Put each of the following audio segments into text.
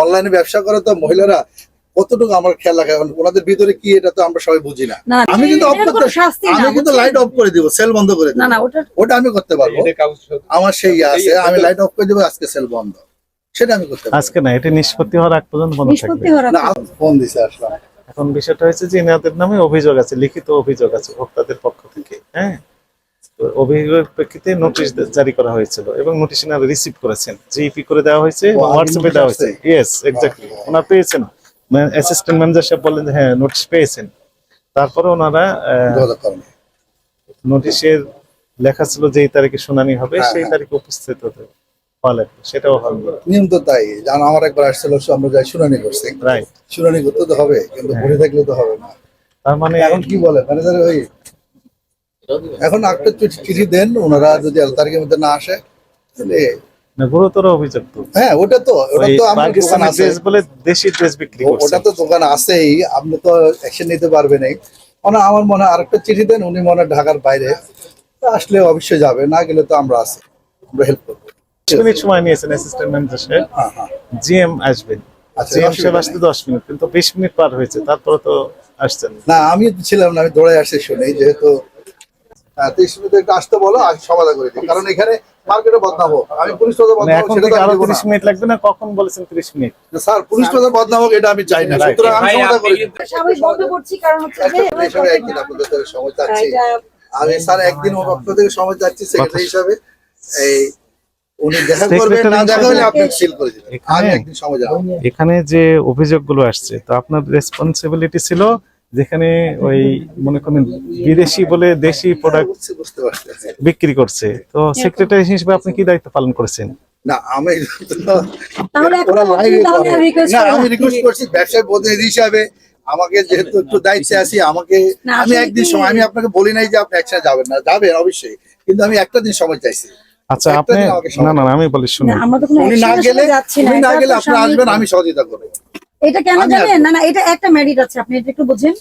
অনলাইনে ব্যবসা করে তো মহিলারা কতটুকু আমার খেয়াল রাখে এখন? ওনাদের ভিতরে কি এটা তো আমরা সবাই বুঝি না। আমি কিন্তু অফ করতে আমি কিন্তু লাইট অফ করে দিব সেল বন্ধ করে দিব। না না ওটা ওটা আমি করতে পারব। আমার সেই ইয়ে আছে আমি লাইট অফ করে দিব আজকে সেল বন্ধ। সেটা আমি করতে পারব। আজকে না এটা নিষ্পত্তি হওয়ার আগ পর্যন্ত বন্ধ থাকবে। না ফোন দিছে আসলাম এখন বিষয়টা হচ্ছে যে এনাদের নামে অভিযোগ আছে লিখিত অভিযোগ আছে ভোক্তাদের পক্ষ থেকে হ্যাঁ? অভিযোগের প্রেক্ষিতে নোটিশ জারি করা হয়েছিল এবং নোটিশ এনারা রিসিভ করেছেন। জিপি করে দেওয়া হয়েছে হোয়াটসঅ্যাপে দেওয়া হয়েছে। ইয়েস এক্স্যাক্টলি ওনারা পেয়েছেন। অ্যাসিস্ট্যান্ট ম্যানেজার সাহেব বললেন যে হ্যাঁ নোটিশ পেয়েছেন। তারপরে ওনারা নোটিশের লেখা ছিল যে এই তারিখে শুনানি হবে হ্যাঁ, সেই হ্যাঁ। তারিখে উপস্থিত হতে সেটাও হয়নি নিয়ম তো তাই। জানো আমার একবার আসছিল আমরা যাই শুনানি করছি। রাইট শুনানি করতে তো হবে কিন্তু ঘুরে থাকলে তো হবে না। তার মানে এখন কি বলে? ম্যানেজার ওই এখন একটা চিঠি- দেন ওনারা যদি এত তারিখের মধ্যে না আসে তাহলে গুরুতর অভিযোগ তো। হ্যাঁ ওটা তো ওটা তো আমার দোকান আছে। বলে দেশি ড্রেস বিক্রি করছে। ওটা তো দোকান আছেই আপনি তো অ্যাকশন নিতে পারবেন মানে আমার মনে হয় আরেকটা চিঠি দেন উনি মনে ঢাকার বাইরে। আসলে অবশ্যই যাবে না গেলে তো আমরা আছি আমরা হেল্প করব। মিনিট সময় নিয়েছেন অ্যাসিস্ট্যান্ট ম্যানেজার সাহেব। হ্যাঁ হ্যাঁ। জিএম আসবেন আচ্ছা, জিএম অসুবিধা সাহেব আসতে দশ মিনিট কিন্তু বিশ মিনিট পার হয়েছে তারপরে তো আসছেন। না। না আমি ছিলাম না আমি দৌড়ে আসছি শুনে যেহেতু হ্যাঁ, তিরিশ মিনিট একটু আসতে বলো আমি সমাধান করে দিই। কারণ এখানে মার্কেটে বদনাম আমি পুলিশ প্রধান বদনাম হোক এখন সেটা তো আরও মিনিট লাগবে না? কখন বলেছেন তিরিশ মিনিট? স্যার পুলিশ প্রধান বদনাম এটা আমি চাই না। Right. সুতরাং আমি সমাধান করে দিই। কিন্তু- বন্ধ করছি কারণ হচ্ছে যে একদিন আপনাদের থেকে সময় চাচ্ছি আমি স্যার একদিন ওর পক্ষ থেকে সময় চাচ্ছি সেক্রেটারি হিসাবে। এই উনি দেখা করবেন Secretary না দেখা হলে আপনি হিসেবে- সিল করে দিবেন। এখানে- আমি একদিন সময় যাব। এখানে যে অভিযোগগুলো আসছে তো আপনার রেসপন্সিবিলিটি ছিল যেখানে ওই মনে করেন বিদেশি বলে দেশি প্রোডাক্ট বুঝতে বুঝতে পারছি বিক্রি করছে। তো সেক্রেটারি হিসেবে আপনি কি দায়িত্ব পালন করেছেন? না আমি রিকোয়েস্ট করছি ব্যবসায় প্রতিনিধি হিসাবে। আমাকে যেহেতু একটু দায়িত্বে আছি আমাকে আমি একদিন সময় আমি আপনাকে বলি নাই যে আপনি একসাথে যাবেন না। যাবেন অবশ্যই কিন্তু আমি একটা দিন সময় চাইছি। আচ্ছা আপনি না না আমি বলি শুনুন। উনি না গেলে উনি না গেলে আপনি আসবেন আমি সহযোগিতা করব। এটা কেন জানেন? না না এটা একটা মেরিট আছে আপনি এটা একটু বুঝেন।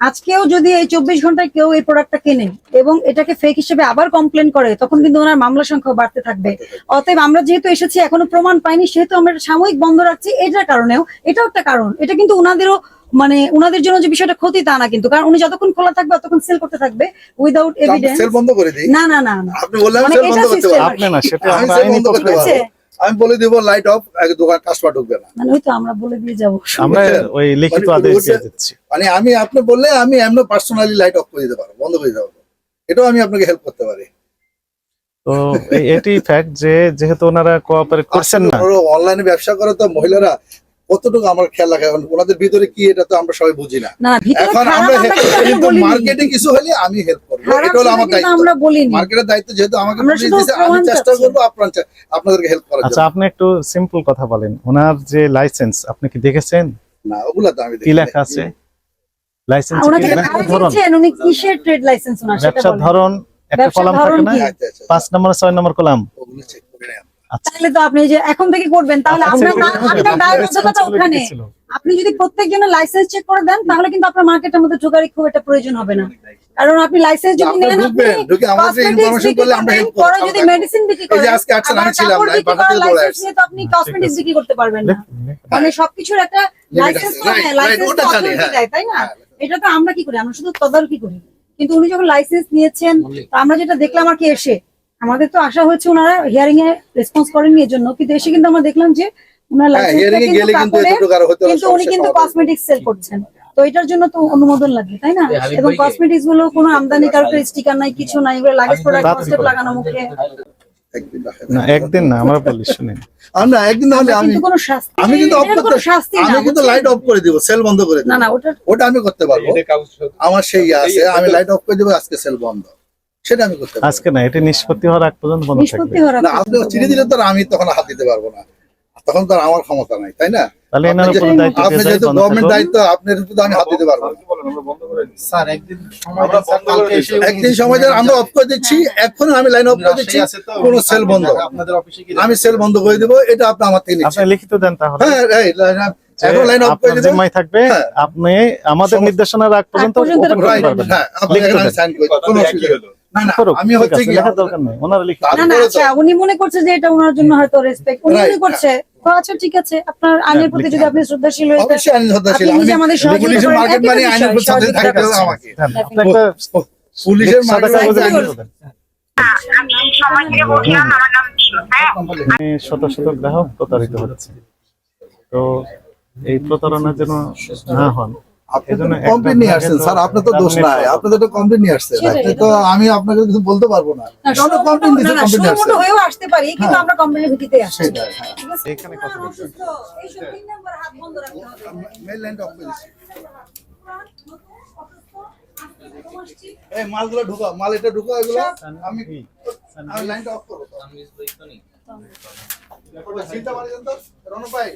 আজকেও যদি এই চব্বিশ ঘন্টায় কেউ এই প্রোডাক্টটা কেনে এবং এটাকে ফেক হিসেবে আবার কমপ্লেন করে তখন কিন্তু ওনার মামলা সংখ্যা বাড়তে থাকবে। অতএব আমরা যেহেতু এসেছি এখনও প্রমাণ পাইনি সেহেতু আমরা সাময়িক বন্ধ রাখছি। এটার কারণেও এটাও একটা কারণ। এটা কিন্তু ওনাদেরও মানে ওনাদের জন্য যে বিষয়টা ক্ষতি তা না কিন্তু। কারণ উনি যতক্ষণ খোলা থাকবে ততক্ষণ সেল করতে থাকবে উইদাউট এভিডেন্স সেল বন্ধ করে দিই। না না না না। আপনি বললেন মানে সেল এটা বন্ধ করতে পারবেন আপনি না সেটা আইনি বন্ধ আমি বলে দিব লাইট অফ দোকান কাস্টমার ঢুকবে না। মানে ওই তো আমরা বলে দিয়ে যাব। আমরা ওই লিখিত মানে আদেশ দিয়ে দিচ্ছি। মানে আমি আপনি বললে আমি এমন পার্সোনালি লাইট অফ করে দিতে পারব বন্ধ করে দিতে পারব। এটাও আমি আপনাকে হেল্প করতে পারি। তো এটি ফ্যাক্ট যে যেহেতু ওনারা কোঅপারেট করছেন না। অনলাইনে ব্যবসা করে তো মহিলারা কতটুকু আমার খেয়াল রাখে? এখন ওনাদের ভিতরে কি এটা তো আমরা সবাই বুঝি না। এখন আমরা কিন্তু। মার্কেটে কিছু হলে আমি হেল্প এটা হলো আমার দায়িত্ব। আমরা বলিনি। মার্কেটের দায়িত্ব যেহেতু আমাকে পুলিশ দিয়েছে, আমি চেষ্টা চাচ্ছি। করব আপনাদেরকে হেল্প করার আচ্ছা আপনি একটু সিম্পল কথা বলেন। ওনার যে লাইসেন্স আপনি কি দেখেছেন? না ওগুলা তো আমি দেখি লেখা আছে? লাইসেন্স ওনাকে ব্যবসার ধরন। দিচ্ছেন উনি কিসের ট্রেড লাইসেন্স ওনার সেটা ব্যবসার ধরন একটা কলাম থাকে না? কি? আচ্ছা আচ্ছা পাঁচ নম্বর ছয় নম্বর কলাম? ওগুলো চেক করে আচ্ছা। তাহলে তো আপনি যে এখন থেকে করবেন তাহলে আপনার আপনার দায়বদ্ধতা ওখানে। ছিল। আপনি যদি প্রত্যেক জনের লাইসেন্স চেক করে দেন তাহলে কিন্তু আপনার মার্কেটের মধ্যে ঢোকারই খুব একটা প্রয়োজন হবে না। কারণ আপনি লাইসেন্স যদি নেন পরে যদি মেডিসিন বিক্রি করেন তো আপনি কসমেটিক্স বিক্রি করতে পারবেন না। মানে সবকিছুর একটা লাইসেন্স লাইসেন্স জানি, হ্যাঁ। দেয় তাই না? হ্যাঁ। এটা তো আমরা কি করি? আমরা শুধু তদারকি করি। কিন্তু উনি যখন লাইসেন্স নিয়েছেন তো আমরা যেটা দেখলাম আর কি এসে আমাদের তো আশা হচ্ছে ওনারা হিয়ারিং এ রেসপন্স করেননি এর জন্য কিন্তু এসে কিন্তু আমরা দেখলাম যে ওনার লাইসেন্স হিয়ারিং এ গেলে কিন্তু এতটুকু আরও হতে কিন্তু উনি কিন্তু কসমেটিক্স সেল করছেন। তো এটার জন্য তো অনুমোদন লাগে তাই না? এবং কসমেটিক্সগুলো কোনো আমদানি কারোর স্টিকার নাই কিছু নাই এগুলো লাগেজ প্রোডাক্ট তাড়াতাড়ি লাগানো মুখে। না একদিন না। আমরা বলি শুনেন। আমরা একদিন না হলে আমি কোনো শাস্তি আমি কিন্তু অফ করতে শাস্তি আমি কিন্তু লাইট অফ করে দিব সেল বন্ধ করে দিব। না না ওটা ওটা আমি করতে পারব। আমার সেই আছে আমি লাইট অফ করে দেবো আজকে সেল বন্ধ। সেটা আমি করতে আজকে না এটা নিষ্পত্তি হওয়ার আগ পর্যন্ত বন্ধ নিষ্পত্তি থাকবে। না আপনি দিলে তো আর আমি তখন হাত দিতে পারব না। তখন তো আর আমার ক্ষমতা নাই তাই না? আপনি উপর যে- দায়িত্ব আপনি দিয়ে যায়, যেহেতু গভর্নমেন্ট দায়িত্ব আপনার তো আমি হাত দিতে পারব একদিন সময় দেন, স্যার, বন্ধ করে কালকে দিচ্ছি। এসে একদিন সময় দেন, আমরা অফ করে দিচ্ছি এখন আমি লাইন অফ করে দিচ্ছি রাজশাহী কোনো সেল বন্ধ। আপনাদের অফিসে গিয়ে আমি সেল বন্ধ করে দিব এটা আপনি আমার থেকে আপনি লিখিত দেন তাহলে। হ্যাঁ থাকবে হ্যাঁ। আপনি আমাদের নির্দেশনার আগ পর্যন্ত হ্যাঁ আমি হচ্ছে কি দরকার নেই ওনারা না না আচ্ছা উনি মনে করছে যে এটা ওনার জন্য হয়তো রেসপেক্ট উনি মনে করছে আচ্ছা ঠিক আছে আপনার আইনের প্রতি যদি আপনি শ্রদ্ধাশীল হয়ে অবশ্যই আইন শ্রদ্ধাশীল। আমি আমাদের পুলিশের মার্কেট মানে আইনের উপর সাথে থাকতে হবে আমাকে। একটা পুলিশের মার্কেট কাগজে একদম। লিখে দেন। আমি সময় থেকে বলছিলাম আমার নাম ছিল হ্যাঁ শত শত গ্রাহক প্রতারিত হচ্ছে। তো এই প্রতারণা যেন না হন। আপনি এজন্য তো একটা কমপ্লেন নিয়ে আসছেন ভাগে স্যার তো তো দোষ নাই আপনি তো কমপ্লেন নিয়ে আসছেন। আপনি তো আমি আপনাকে কিছু বলতে পারব না। না, কমপ্লেন দিতে না, না, কমপ্লেন সম্পূর্ণ আসছে হয়েও আসতে পারি কিন্তু আমরা কমপ্লেনের ভিত্তিতে আসছি। সেটাই হ্যাঁ। ঠিক আছে? এখানে কথা বলতে তিন নম্বর হাত বন্ধ রাখতে হবে। মেল লাইনটা অফ করে দিচ্ছি। আজকে প্রথম আসছি। এই মালগুলো ঢুকাও মাল এটা ঢুকাও এগুলো আমি আমি লাইনটা অফ করব। তো। মারি তো ভাই।